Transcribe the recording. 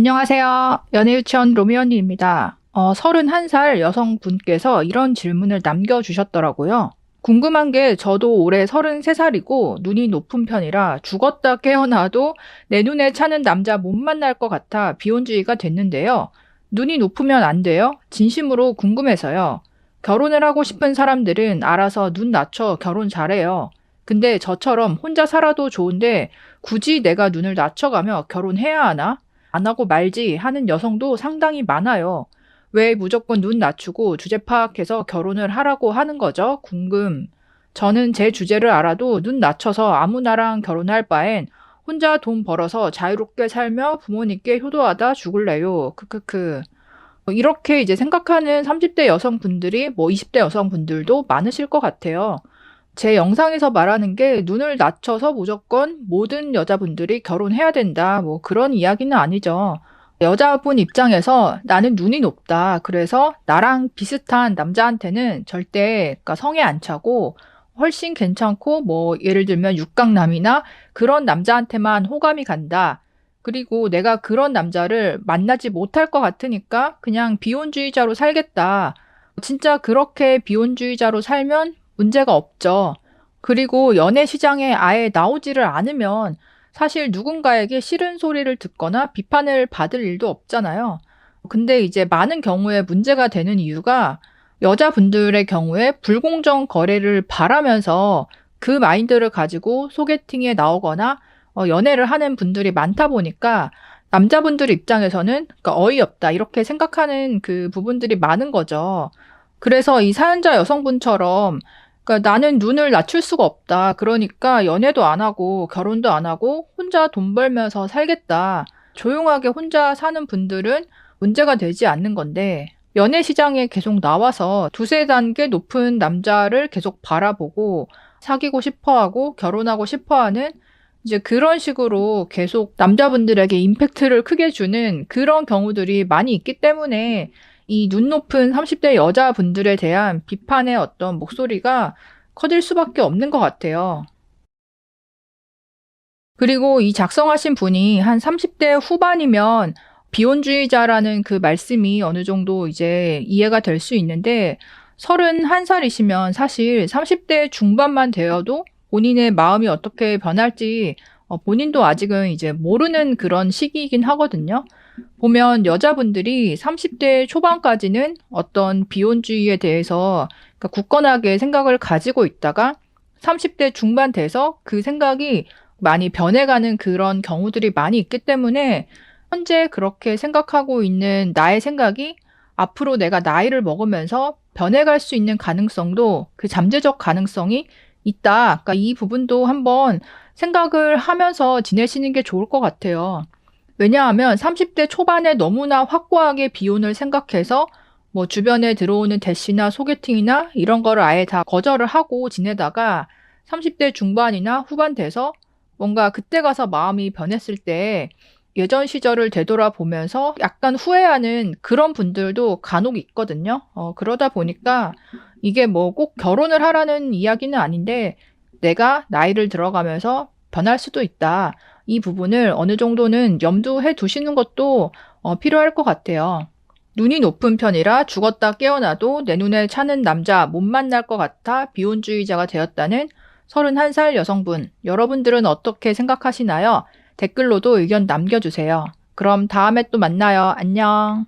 안녕하세요. 연애유치원 로미언니입니다. 어, 31살 여성분께서 이런 질문을 남겨주셨더라고요. 궁금한 게 저도 올해 33살이고 눈이 높은 편이라 죽었다 깨어나도 내 눈에 차는 남자 못 만날 것 같아 비혼주의가 됐는데요. 눈이 높으면 안 돼요? 진심으로 궁금해서요. 결혼을 하고 싶은 사람들은 알아서 눈 낮춰 결혼 잘해요. 근데 저처럼 혼자 살아도 좋은데 굳이 내가 눈을 낮춰가며 결혼해야 하나? 안 하고 말지 하는 여성도 상당히 많아요. 왜 무조건 눈 낮추고 주제 파악해서 결혼을 하라고 하는 거죠? 궁금. 저는 제 주제를 알아도 눈 낮춰서 아무나랑 결혼할 바엔 혼자 돈 벌어서 자유롭게 살며 부모님께 효도하다 죽을래요. 크크크. 이렇게 이제 생각하는 30대 여성분들이 뭐 20대 여성분들도 많으실 것 같아요. 제 영상에서 말하는 게 눈을 낮춰서 무조건 모든 여자분들이 결혼해야 된다. 뭐 그런 이야기는 아니죠. 여자분 입장에서 나는 눈이 높다. 그래서 나랑 비슷한 남자한테는 절대 그러니까 성에 안 차고 훨씬 괜찮고 뭐 예를 들면 육강남이나 그런 남자한테만 호감이 간다. 그리고 내가 그런 남자를 만나지 못할 것 같으니까 그냥 비혼주의자로 살겠다. 진짜 그렇게 비혼주의자로 살면 문제가 없죠. 그리고 연애 시장에 아예 나오지를 않으면 사실 누군가에게 싫은 소리를 듣거나 비판을 받을 일도 없잖아요. 근데 이제 많은 경우에 문제가 되는 이유가 여자분들의 경우에 불공정 거래를 바라면서 그 마인드를 가지고 소개팅에 나오거나 어, 연애를 하는 분들이 많다 보니까 남자분들 입장에서는 그러니까 어이없다 이렇게 생각하는 그 부분들이 많은 거죠. 그래서 이 사연자 여성분처럼 그러니까 나는 눈을 낮출 수가 없다. 그러니까 연애도 안 하고 결혼도 안 하고 혼자 돈 벌면서 살겠다. 조용하게 혼자 사는 분들은 문제가 되지 않는 건데 연애 시장에 계속 나와서 두세 단계 높은 남자를 계속 바라보고 사귀고 싶어 하고 결혼하고 싶어 하는 이제 그런 식으로 계속 남자분들에게 임팩트를 크게 주는 그런 경우들이 많이 있기 때문에 이 눈 높은 30대 여자분들에 대한 비판의 어떤 목소리가 커질 수밖에 없는 것 같아요. 그리고 이 작성하신 분이 한 30대 후반이면 비혼주의자라는 그 말씀이 어느 정도 이제 이해가 될 수 있는데 31살이시면 사실 30대 중반만 되어도 본인의 마음이 어떻게 변할지 어, 본인도 아직은 이제 모르는 그런 시기이긴 하거든요. 보면 여자분들이 30대 초반까지는 어떤 비혼주의에 대해서 그러니까 굳건하게 생각을 가지고 있다가 30대 중반 돼서 그 생각이 많이 변해가는 그런 경우들이 많이 있기 때문에 현재 그렇게 생각하고 있는 나의 생각이 앞으로 내가 나이를 먹으면서 변해갈 수 있는 가능성도 그 잠재적 가능성이 있다. 그러니까 이 부분도 한번 생각을 하면서 지내시는 게 좋을 것 같아요. 왜냐하면 30대 초반에 너무나 확고하게 비혼을 생각해서 뭐 주변에 들어오는 대시나 소개팅이나 이런 거를 아예 다 거절을 하고 지내다가 30대 중반이나 후반 돼서 뭔가 그때 가서 마음이 변했을 때 예전 시절을 되돌아보면서 약간 후회하는 그런 분들도 간혹 있거든요. 어, 그러다 보니까 이게 뭐 꼭 결혼을 하라는 이야기는 아닌데 내가 나이를 들어가면서 변할 수도 있다. 이 부분을 어느 정도는 염두해 두시는 것도 어, 필요할 것 같아요. 눈이 높은 편이라 죽었다 깨어나도 내 눈에 차는 남자 못 만날 것 같아 비혼주의자가 되었다는 31살 여성분. 여러분들은 어떻게 생각하시나요? 댓글로도 의견 남겨주세요. 그럼 다음에 또 만나요. 안녕.